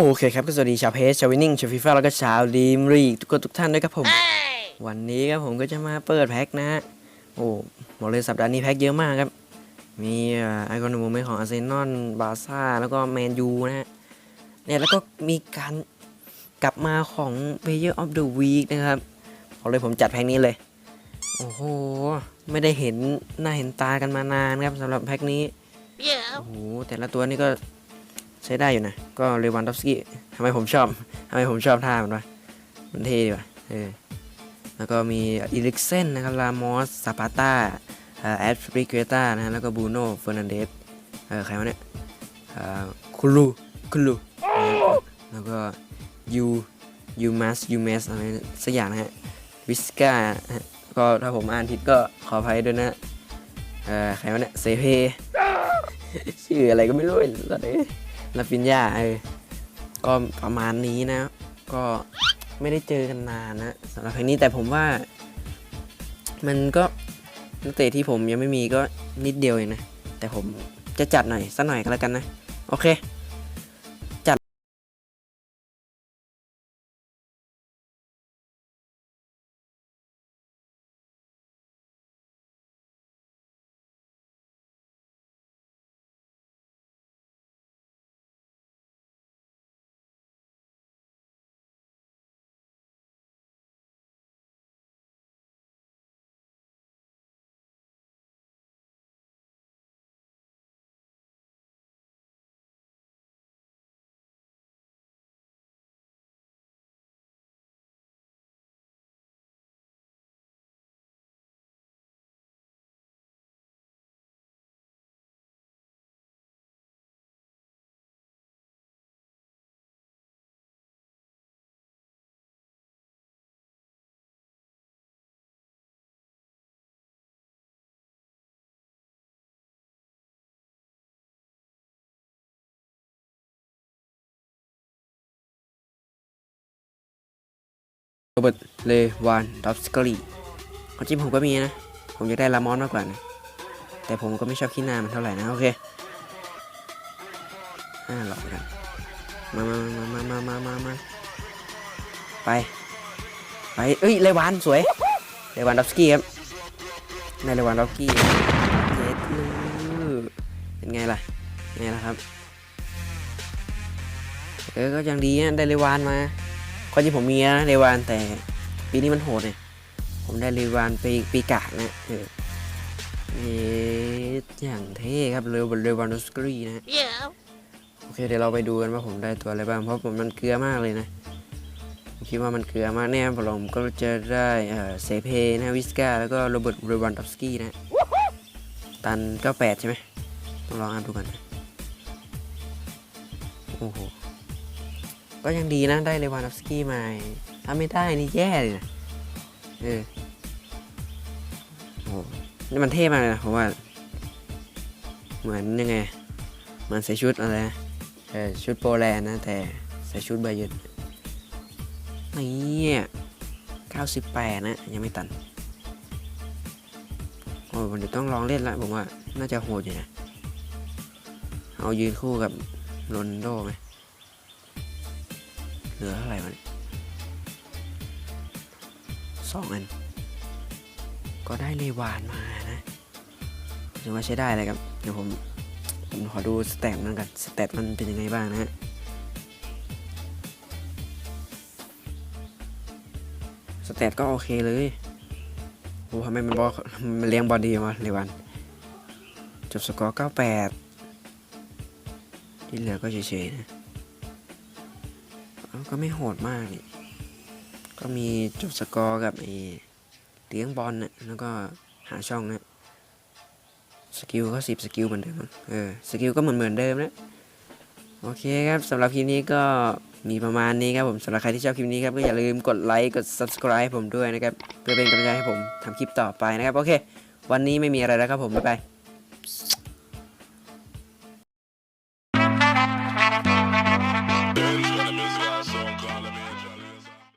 โอเคครับก็สวัสดีชาวเพจชาววินนิ่งชาวฟีฟ่าแล้วก็ชาวดีมรีกทุกคนทุกท่านด้วยครับผม วันนี้ครับผมก็จะมาเปิดแพ็คนะฮะโอ้บอกเลยสัปดาห์นี้แพ็คเยอะมากครับ มีไอคอนโมเมนต์ของอาร์เซนอลบาร์ซ่าแล้วก็แมนยูนะฮะเนี่ยแล้วก็มีการกลับมาของ Player of the Week นะครับบอกเลยผมจัดแพ็คนี้เลย โอ้โห ไม่ได้เห็นหน้าเห็นตากันมานานครับสำหรับแพ็คนี้ Yeah. โอ้โหแต่ละตัวนี่ก็ ใช้ได้อยู่นะ ก็เลวันดอฟสกี้ทำไมผมชอบทำไมผมชอบท่ามันวะมันเท่ดีว่ะเออแล้วก็มีอีลิกเซนนะครับลามอสซาปาต้าแอดฟริเกต้านะฮะแล้วก็บูโน่เฟอร์นันเดสเออใครวะเนี่ยเอ่อคุลูคุลูแล้วก็ยูยูมัสยูเมสอะไรสักอย่างนะฮะวิสกาก็ถ้าผมอ่านผิดก็ขออภัยด้วยนะเออใครวะเนี่ยเซเพชื่ออะไรก็ไม่รู้ไอ้สัตว์เอ้ ลาฟินยาเออก็ประมาณนี้นะ ก็ไม่ได้เจอกันนานนะสำหรับเพลงนี้แต่ผมว่า มันก็นักเตะที่ผมยังไม่มีก็นิดเดียวเองนะ แต่ผมจะจัดหน่อยสักหน่อยก็แล้วกันนะ โอเค โรเบิร์ต เลวานดอฟสกอรีความจริงผมก็มีนะ ผมอยากได้ลามอนมากกว่านะ แต่ผมก็ไม่ชอบขี้หน้ามันเท่าไหร่นะ โอเคอ่าหลอกกัน มามามามามามามาไป ไป เอ้ย เลวาน สวย เลวานดอฟสกี้ครับในเลวานดอฟสกี้เจ็ดเป็นไงล่ะ ไงล่ะครับ เออ ก็ยังดีนะได้เลวานมา จริงผมมีนะเรวานแต่ปีนี้มันโหดเนี่ยผมได้เรวานปีปีกากนะเออเอ๊ะอย่างเท่ครับเรวเรวานดอสกรีนะ Yeah. โอเคเดี๋ยวเราไปดูกันว่าผมได้ตัวอะไรบ้างเพราะผมมันเกลือมากเลยนะผมคิดว่ามันเกลือมากแน่ผมก็จะได้เอ่อเซเพนะวิสกาแล้วก็โรเบิร์ตเรวานดอฟสกี้นะตัน98ใช่ไหมต้องลองอ่านดูกันนะโอ้โห ก็ยังดีนะได้เลวานดอฟสกี้มาถ้าไม่ได้นี่แย่เลยนะเออโอ้นี่มันเท่มากเลยนะผมว่า เหมือนยังไงมันใส่ชุดอะไรนะเออชุดโปแลนด์นะ แต่ใส่ชุดบาเยิร์นนี่98 นะ ยังไม่ตัน โอ้ยมันเดี๋ยวต้องลองเล่นละผมว่า น่าจะโหดอยู่นะ เอายืนคู่กับโรนโดไหม เหลือเท่าไหร่วะเนี่ยสองอัน ก็ได้เลวานมานะถือว่าใช้ได้เลยครับ เดี๋ยวผม ผมขอดูสแตทมันกันสแตทมันเป็นยังไงบ้างนะฮะสแตทก็โอเคเลยโอ้ทำไมมันบอลมันเลี้ยงบอลดีวะเลวานจบสกอร์ 98 ที่เหลือก็เฉยๆนะ ก็ไม่โหดมากนี่ ก็มีจบสกอร์กับไอ้เลี้ยงบอลนะแล้วก็หาช่องนะสกิลก็สิบสกิลเหมือนเดิมเออสกิลก็เหมือนเหมือนเดิมนะโอเคครับสำหรับคลิปนี้ก็มีประมาณนี้ครับผมสำหรับใครที่ชอบคลิปนี้ครับก็อย่าลืมกดไลค์กด subscribe ผมด้วยนะครับ เพื่อเป็นกำลังใจให้ผมทำคลิปต่อไปนะครับ โอเค วันนี้ไม่มีอะไรแล้วครับผม บ๊ายบาย